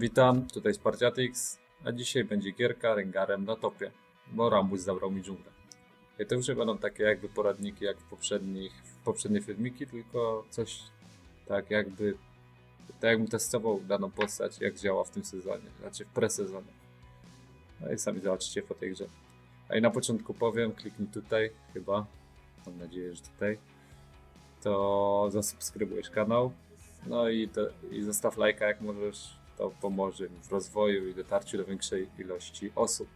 Witam, tutaj Spartiatix, a dzisiaj będzie gierka Rengarem na topie, bo Rambus zabrał mi dżunglę. I to już będą takie jakby poradniki jak w poprzednich, w poprzednie filmiki, tylko coś tak jakby, tak jakbym testował daną postać, jak działa w tym sezonie, znaczy w presezonie. No i sami zobaczycie po tej grze. A i na początku powiem, kliknij tutaj, chyba, mam nadzieję, że tutaj, to zasubskrybujesz kanał, no i, to, i zostaw lajka jak możesz, to pomoże mi w rozwoju i dotarciu do większej ilości osób.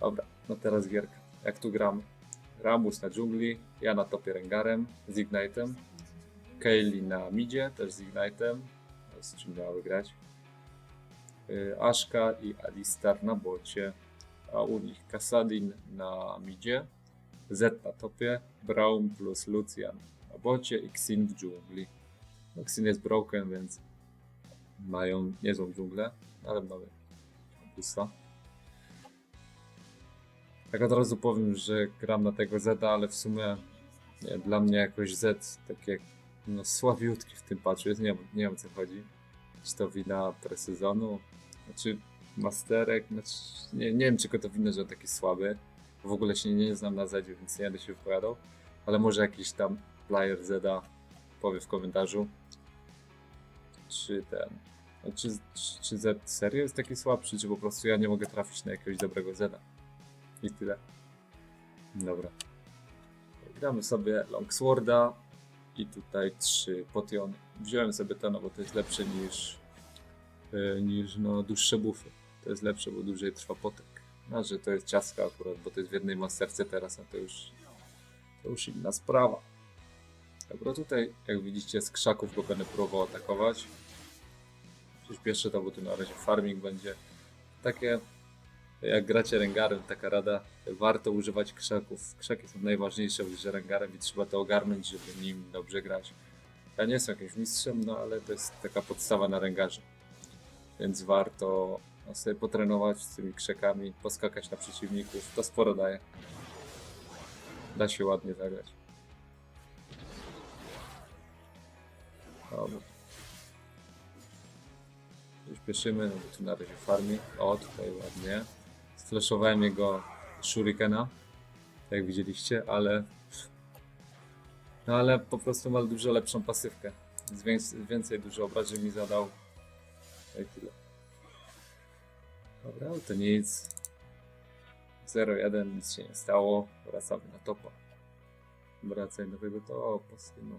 Dobra, no teraz gierka. Jak tu gramy? Ramus na dżungli, ja na topie Rengarem z Ignite'em, Kaylee na midzie, też z Ignite'em, z czym miały grać. Yy, Ashka i Alistar na bocie, a u nich Kassadin na midzie, Z na topie, Braum plus Lucian na bocie i Xin w dżungli. No, Xin jest broken, więc mają niezłą dżunglę, ale mamy Kampusa. Tak od razu powiem, że gram na tego Zeda, ale w sumie nie, dla mnie jakoś Z takie no, słabiutki w tym patchu jest, nie, nie wiem o co chodzi. Czy to wina presezonu, znaczy masterek, znaczy, nie, nie wiem czego to wina, że on taki słaby. W ogóle się nie znam na Zedzie, więc nie będę się wypowiadał, ale może jakiś tam player Zeda powie w komentarzu, czy ten, czy, czy, czy Z serio jest taki słabszy, czy po prostu ja nie mogę trafić na jakiegoś dobrego Zeda. I tyle. Dobra. Gramy sobie Longsworda i tutaj trzy potiony. Wziąłem sobie to, no bo to jest lepsze niż, yy, niż no, dłuższe buffy. To jest lepsze, bo dłużej trwa potek. No, że to jest ciastka akurat, bo to jest w jednej masterce teraz, a to już, to już inna sprawa. Dobra, tutaj jak widzicie z krzaków go będę próbował atakować. To, bo tu na razie farming będzie. Takie, jak gracie Rengarem, taka rada, warto używać krzaków. Krzaki są najważniejsze w grze Rengarem i trzeba to ogarnąć, żeby nim dobrze grać. Ja nie jestem jakimś mistrzem, no ale to jest taka podstawa na Rengarze. Więc warto sobie potrenować z tymi krzakami, poskakać na przeciwników. To sporo daje. Da się ładnie zagrać. Dobra. Przyspieszymy, no bo tu na razie farmi. O, tutaj ładnie. Sfleszowałem jego shurikena, jak widzieliście, ale... No ale po prostu ma dużo lepszą pasywkę. Więc więcej, dużo obrażeń mi zadał. No i tyle. Dobra, to nic. 0-1, nic się nie stało. Wracamy na topa. Wracaj do tego topa, synu.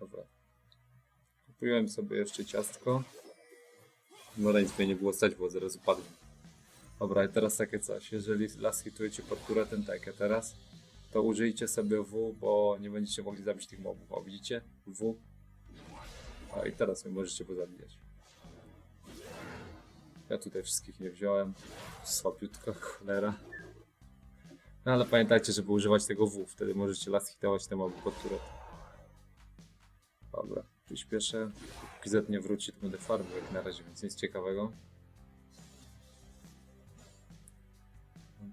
Dobra. Kupiłem sobie jeszcze ciastko. No nic mnie nie było stać, bo zaraz upadłem. Dobra, i teraz takie coś. Jeżeli laskitujecie pod turetem, tak jak teraz, to użyjcie sobie W, bo nie będziecie mogli zabić tych mobów. O, widzicie? W. A i teraz mnie możecie pozabijać. Ja tutaj wszystkich nie wziąłem. Słabiutka, cholera. No ale pamiętajcie, żeby używać tego W, wtedy możecie las hitować te moby pod turetem. Dobra, przyspieszę. Póki nie wróci, to będę farmił jak na razie, więc nic ciekawego.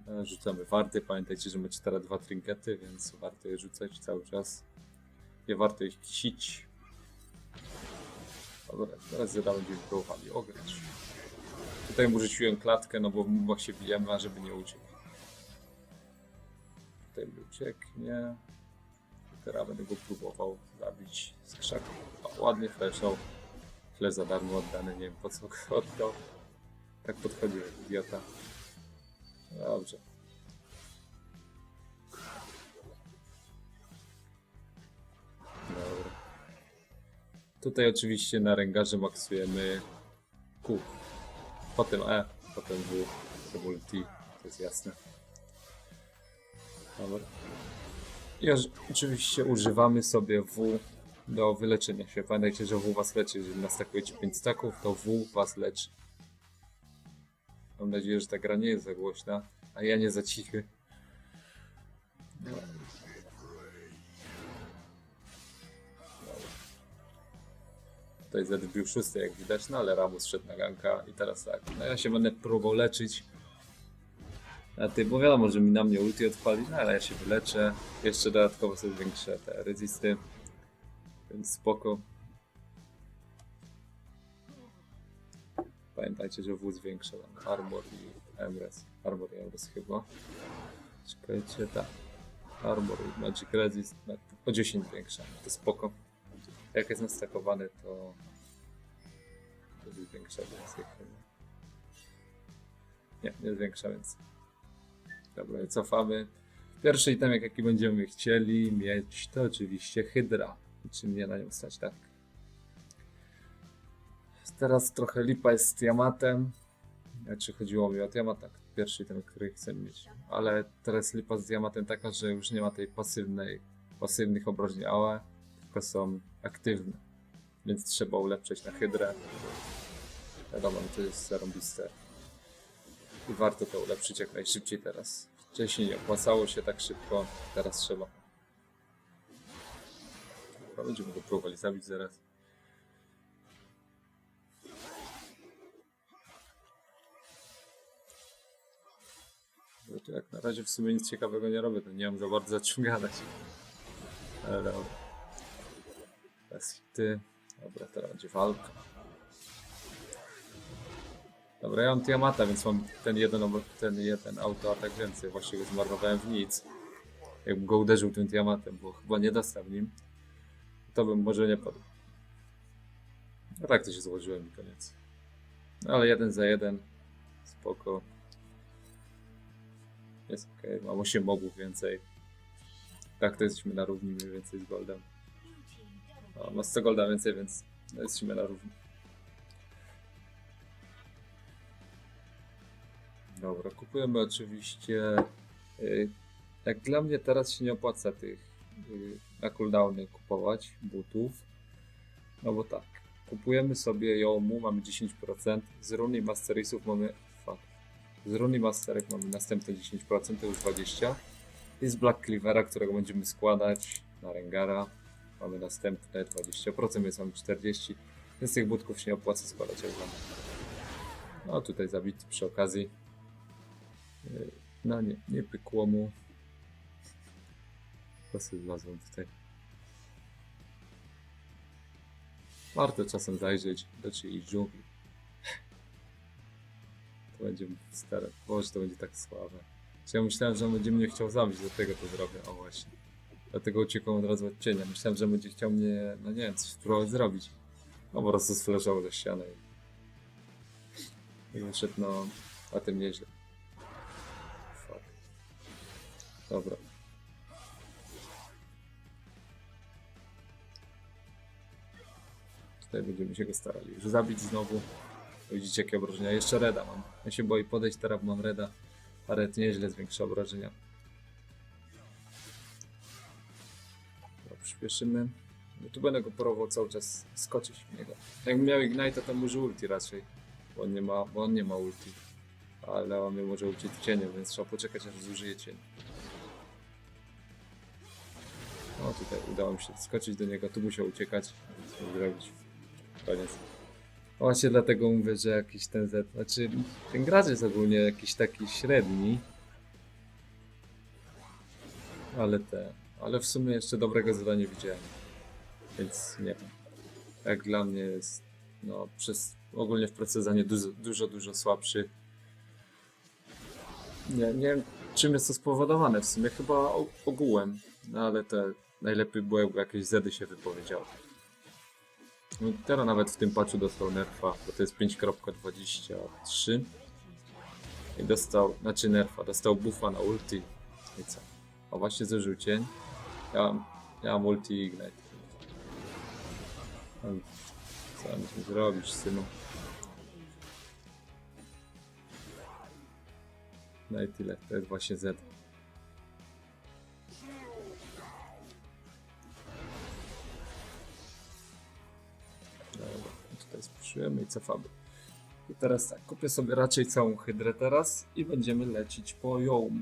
E, Rzucamy warty. Pamiętajcie, że macie teraz dwa trinkety, więc warto je rzucać cały czas. Nie warto ich kisić. Dobra, teraz Zeda będziemy próbowali ograć. Tutaj mu rzuciłem klatkę, no bo w mubach się bijemy, żeby nie uciekł. Tutaj ucieknie. Teraz będę go próbował zabić z krzaku. Ładnie fleszał. Fle za darmo oddany, nie wiem po co go oddał. Tak podchodził jak idiota. Dobrze. Dobra. Tutaj oczywiście na ręgarze maksujemy Q. Potem E, potem W, potem ulti. To jest jasne. Dobra. I oczywiście używamy sobie W do wyleczenia się. Pamiętajcie, że W was leczy. Jeżeli nastakujecie 5 staków, to W was leczy. Mam nadzieję, że ta gra nie jest za głośna, a ja nie za cichy. Tutaj Z wbił szósty, jak widać, no ale Ramus szedł na ganka i teraz tak. No ja się będę próbował leczyć. A ty, bo wiadomo, że mi na mnie ulti odpali, no ale ja się wyleczę. Jeszcze dodatkowo sobie zwiększę te rezisty. Więc spoko. Pamiętajcie, że W zwiększa tam Armor i Emres. Armor i Emres chyba. Czekajcie, tak. Armor i Magic Resist na- o 10 większa. To spoko. Jak jest nastakowany, to to zwiększa więcej chyba. Nie, nie zwiększa więcej. Dobra, i cofamy. Pierwszy itemek, jaki będziemy chcieli mieć, to oczywiście Hydra. Czy mnie na nią stać, tak? Teraz trochę lipa jest z Tiamatem. Znaczy chodziło mi o Tiamat, tak, pierwszy item, który chcę mieć. Ale teraz lipa z Tiamatem taka, że już nie ma tej pasywnej, pasywnych obrażeń AOE, tylko są aktywne. Więc trzeba ulepszać na Hydrę. Wiadomo, to jest zarąbiste. I warto to ulepszyć jak najszybciej teraz. Wcześniej nie opłacało się tak szybko, teraz trzeba. Będziemy go próbowali zabić zaraz. No to jak na razie w sumie nic ciekawego nie robię, to nie mam za bardzo za gadać. Ale dobra. Teraz hity. Dobra, teraz będzie walka. Dobra, ja mam Tiamata, więc mam ten jeden, ten jeden autoatak więcej. Właśnie go zmarnowałem w nic. Jakbym go uderzył tym Tiamatem, bo chyba nie dostał nim, to bym może nie padł. No tak to się złożyłem i koniec. No ale jeden za jeden. Spoko. Jest ok, mam 8 mobów więcej. Tak, to jesteśmy na równi mniej więcej z Goldem. No, ma 100 Golda więcej, więc jesteśmy na równi. Dobra, kupujemy oczywiście. y, Jak dla mnie teraz się nie opłaca tych y, na cooldowny kupować butów. No bo tak, kupujemy sobie Yomu, mamy 10%, z runy Masterisów mamy. Fuck. Z runy Masterek mamy następne 10%, to już 20%. I z Black Cleavera, którego będziemy składać na Rengara, mamy następne 20%, więc mamy 40%. Więc tych butków się nie opłaca składać jak. No tutaj zabity przy okazji. No nie, nie pykło mu. Sobie znalazłem tutaj. Warto czasem zajrzeć do czyjejś dżungli. To będzie stare. Boże, to będzie tak słabe. Ja myślałem, że on będzie mnie chciał zabić, dlatego to zrobię. O właśnie. Dlatego uciekłem od razu od cienia. Myślałem, że będzie chciał mnie, no nie wiem, coś spróbować zrobić. No po prostu sfleżował ze ściany i, i wyszedł, no, a tym nieźle. Dobra. Tutaj będziemy się go starali zabić znowu. Widzicie jakie obrażenia. Jeszcze Reda mam. Ja się boję podejść, teraz mam Reda. A Red nieźle zwiększa obrażenia. Dobra, przyspieszymy. No tu będę go próbował cały czas skoczyć w niego. Jakbym miał Ignite, to może ulti raczej. Bo on nie ma, bo on nie ma ulti. Ale on mnie może uciec cieniem, więc trzeba poczekać aż zużyje cień. No tutaj udało mi się skoczyć do niego, tu musiał uciekać, to zrobić. Koniec. Właśnie dlatego mówię, że jakiś ten Z, znaczy ten gracz jest ogólnie jakiś taki średni. Ale te, ale w sumie jeszcze dobrego zadania widziałem. Więc nie wiem. Jak dla mnie jest, no przez, ogólnie w precyzanie dużo, dużo, dużo słabszy. Nie, nie wiem czym jest to spowodowane w sumie, chyba ogółem, no ale te najlepiej było jakby jakieś zedy się wypowiedziały. No, teraz nawet w tym patchu dostał nerfa, bo to jest 5.23 i dostał, znaczy nerfa, dostał buffa na ulti i co? O właśnie zużył cień. Ja mam, ja mam ulti ignite. Mam- Co mam zrobić, synu? No i tyle, to jest właśnie Z. tutaj spuszymy i cofamy. I teraz tak, kupię sobie raczej całą hydrę teraz i będziemy lecieć po ją.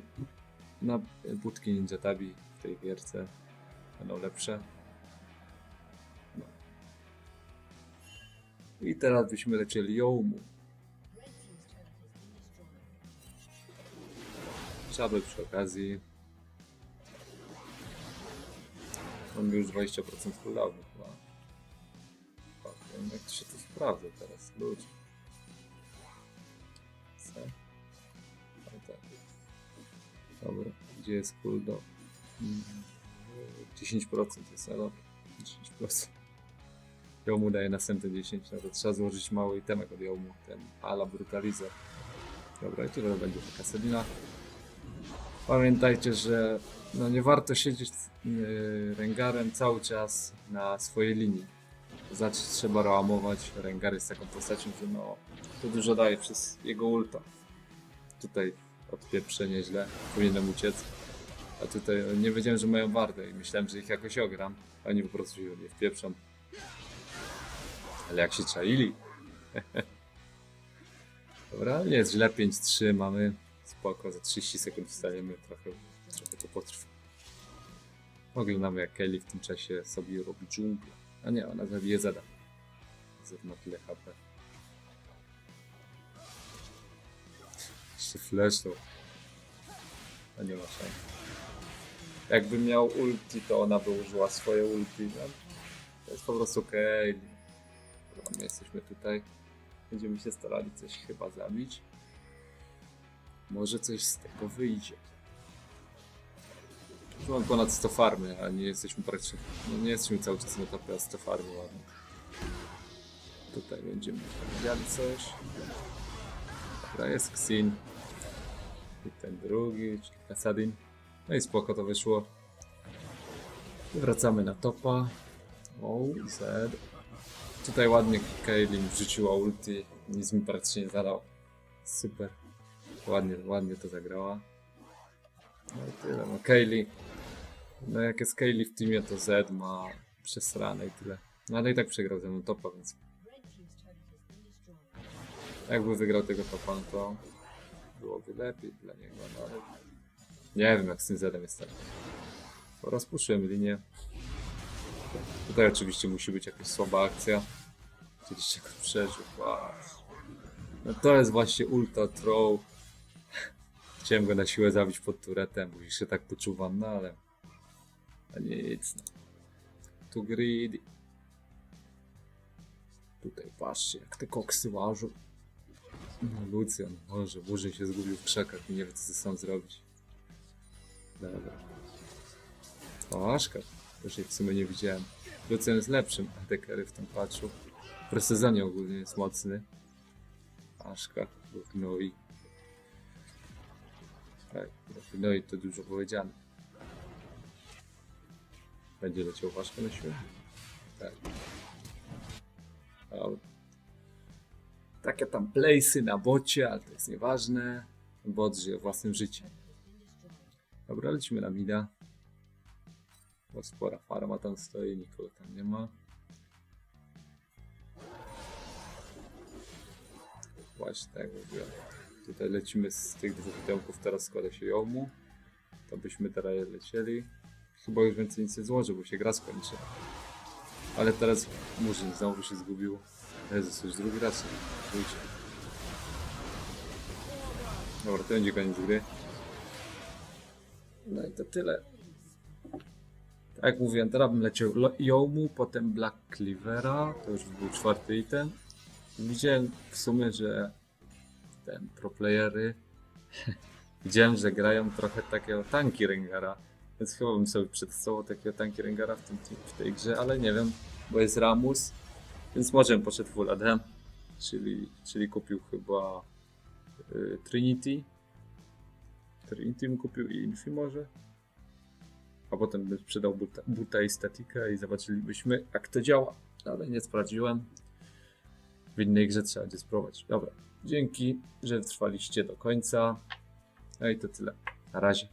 Na budki Ninja Tabi w tej gierce będą lepsze. No. I teraz byśmy lecieli Jomu. Szabel przy okazji. Mamy już 20% cooldownu chyba jak się to sprawdza teraz, ludzie. Co? A tak. Dobra, gdzie jest cooldown? Mhm. 10% jest, ale 10%. Jomu daje następne 10, no to trzeba złożyć mały itemek od Jomu, ten ala brutalizer. Dobra, i tyle będzie taka selina. Pamiętajcie, że no nie warto siedzieć e, yy, Rengarem cały czas na swojej linii. Znaczy trzeba reamować. Rengar jest taką postacią, że no to dużo daje przez jego ulta. Tutaj odpieprzę nieźle, powinienem uciec. A tutaj nie wiedziałem, że mają wardę i myślałem, że ich jakoś ogram. a Oni po prostu się nie wpieprzą. Ale jak się czaili. Dobra, nie jest źle, 5-3 mamy. Spoko, za 30 sekund wstajemy, trochę, trochę to potrwa. Oglądamy jak Kelly w tym czasie sobie robi dżunglę. A nie, ona zabije Zeda. Zed ma tyle HP. Jeszcze flash. A nie ma szans. Jakby miał ulti, to ona by użyła swoje ulti. No, to jest po prostu Kelly. Dobra, my jesteśmy tutaj. Będziemy się starali coś chyba zabić. Może coś z tego wyjdzie. Już mam ponad 100 farmy, a nie jesteśmy praktycznie. No nie jesteśmy cały czas na topie, a 100 farmy ładnie. Tutaj będziemy widzieli coś. Dobra, jest Xin. I ten drugi, czyli Kasadin. No i spoko to wyszło. Wracamy na topa. O, Z. Tutaj ładnie Kaylin wrzuciła ulti. Nic mi praktycznie nie zadał. Super. Ładnie, ładnie to zagrała. No i tyle. No Kaylee. No jak jest Kaylee w teamie, to Z ma przesrane i tyle. No ale i tak przegrał ze topa, więc jakby wygrał tego topa, no to byłoby lepiej dla niego, no ale nie wiem jak z tym Zedem jest teraz. To Rozpuszczyłem linię. Tutaj oczywiście musi być jakaś słaba akcja. Kiedyś go przeżył. Wow. No to jest właśnie ultra throw. Chciałem go na siłę zabić pod turetem, bo się tak poczuwam, no ale... A nic, no. Tu greedy. Tutaj patrzcie, jak te koksy łażą. No, Lucjan, może, Burzyn się zgubił w krzakach i nie wie co sobą zrobić. Dobra. O, Aszka. Już jej w sumie nie widziałem. Lucjan jest lepszym ADKR w tym patchu. W presezonie ogólnie jest mocny. Aszka, no i tak, no i to dużo powiedziane. Będzie leciał ważko na siłę? Tak. Ale... Takie tam playsy na bocie, ale to jest nieważne. Bot żyje własnym życiem. Dobra, lecimy na mida. Bo spora farma tam stoi, nikogo tam nie ma. Właśnie tak mówiłem. Tutaj lecimy z tych dwóch domków, teraz składa się Jomu. To byśmy teraz lecieli. Chyba już więcej nic nie złoży, bo się gra skończy. Ale teraz Murzyn znowu się zgubił. Jezus, już drugi raz wróci. Dobra, to będzie koniec gry. No i to tyle. Tak jak mówiłem, teraz bym leciał Jomu, potem Black Cleavera, to już był czwarty item. Widziałem w sumie, że ten pro playery. Widziałem, że grają trochę takiego tanki Rengara, więc chyba bym sobie przetestował takiego tanki Rengara w, tym, w tej grze, ale nie wiem, bo jest Ramus, więc może bym poszedł full AD, czyli, czyli kupił chyba y, Trinity, Trinity bym kupił i Infi może, a potem bym sprzedał buta, buta i statika i zobaczylibyśmy jak to działa, ale nie sprawdziłem. W innej grze trzeba będzie spróbować. Dobra, dzięki, że trwaliście do końca. No i to tyle. Na razie.